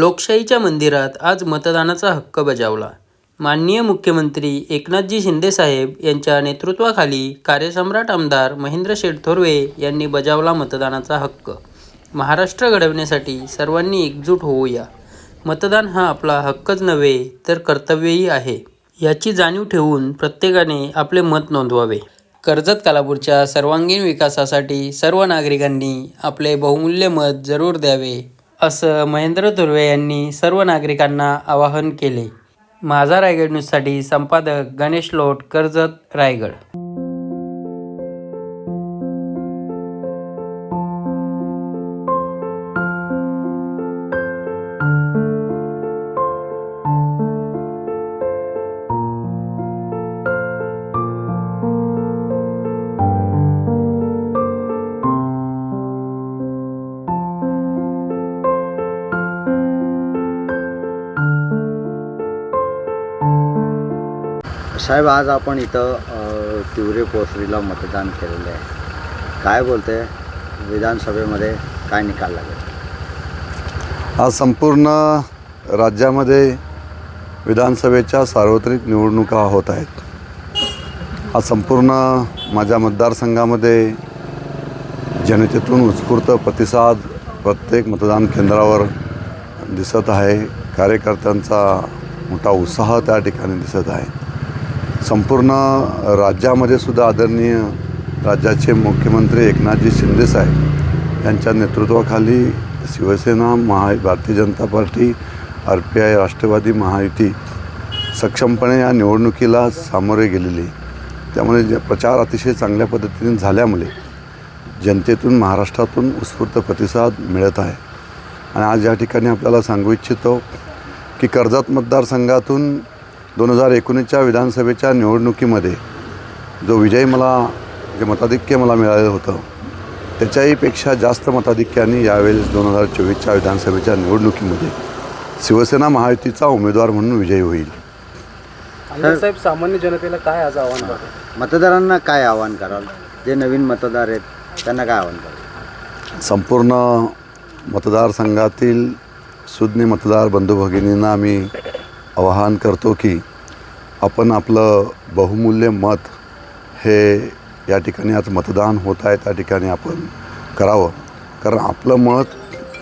लोकशाहीच्या मंदिरात आज मतदानाचा हक्क बजावला. माननीय मुख्यमंत्री एकनाथजी शिंदेसाहेब यांच्या नेतृत्वाखाली कार्यसम्राट आमदार महेंद्र शेठ थोरवे यांनी बजावला मतदानाचा हक्क. महाराष्ट्र घडवण्यासाठी सर्वांनी एकजूट होऊया. मतदान हा आपला हक्कच नव्हे तर कर्तव्यही आहे. याची जाणीव ठेवून प्रत्येकाने आपले मत नोंदवावे. कर्जत कालापूरच्या सर्वांगीण विकासासाठी सर्व नागरिकांनी आपले बहुमूल्य मत जरूर द्यावे. असं महेंद्र दुर्वे यांनी सर्व नागरिकांना आवाहन केले. माझा रायगड न्यूजसाठी संपादक गणेश लोट कर्जत रायगड. साहेब आज आपण इथं तिवरे पोसरीला मतदान केलेलं आहे. काय बोलते विधानसभेमध्ये काय निकाल लागेल? आज संपूर्ण राज्यामध्ये विधानसभेच्या सार्वत्रिक निवडणुका होत आहेत. आज संपूर्ण माझ्या मतदारसंघामध्ये जनतेतून उत्स्फूर्त प्रतिसाद प्रत्येक मतदान केंद्रावर दिसत आहे. कार्यकर्त्यांचा मोठा उत्साह त्या ठिकाणी दिसत आहे. संपूर्ण राज्यामध्ये सुद्धा आदरणीय राज्याचे मुख्यमंत्री एकनाथजी शिंदेसाहेब यांच्या नेतृत्वाखाली शिवसेना महा Bharatiya Janata Party R P I Rashtravadi Mahayuti सक्षमपणे या निवडणुकीला सामोरे गेलेली. त्यामुळे जे प्रचार अतिशय चांगल्या पद्धतीने झाल्यामुळे जनतेतून महाराष्ट्रातून उत्स्फूर्त प्रतिसाद मिळत आहे. आणि आज या ठिकाणी आपल्याला सांगू इच्छितो की कर्जत मतदारसंघातून दोन हजार एकोणीसच्या विधानसभेच्या निवडणुकीमध्ये जो विजय मला जे मताधिक्य मला मिळालं होतं त्याच्याही पेक्षा जास्त मताधिक्याने यावेळेस दोन हजार चोवीसच्या विधानसभेच्या निवडणुकीमध्ये शिवसेना महायुतीचा उमेदवार म्हणून विजयी होईल. साहेब सामान्य जनतेला काय आज आव्हान मतदारांना काय आवाहन कराल? जे नवीन मतदार आहेत त्यांना काय आवाहन कराल? संपूर्ण मतदारसंघातील सुज्ञ मतदार बंधू भगिनींना मी आवाहन करतो की आपण आपलं बहुमूल्य मत हे या ठिकाणी आज मतदान होत आहे त्या ठिकाणी आपण करावं. कारण आपलं मत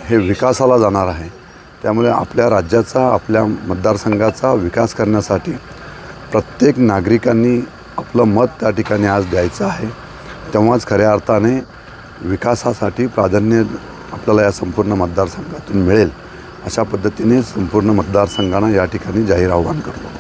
हे विकासाला जाणार आहे. त्यामुळे आपल्या राज्याचा आपल्या मतदारसंघाचा विकास करण्यासाठी प्रत्येक नागरिकांनी आपलं मत त्या ठिकाणी आज द्यायचं आहे. तेव्हाच खऱ्या अर्थाने विकासासाठी प्राधान्य आपल्याला या संपूर्ण मतदारसंघातून मिळेल. अशा पद्धतीने संपूर्ण मतदारसंघानं या ठिकाणी जाहीर आव्हान करतो.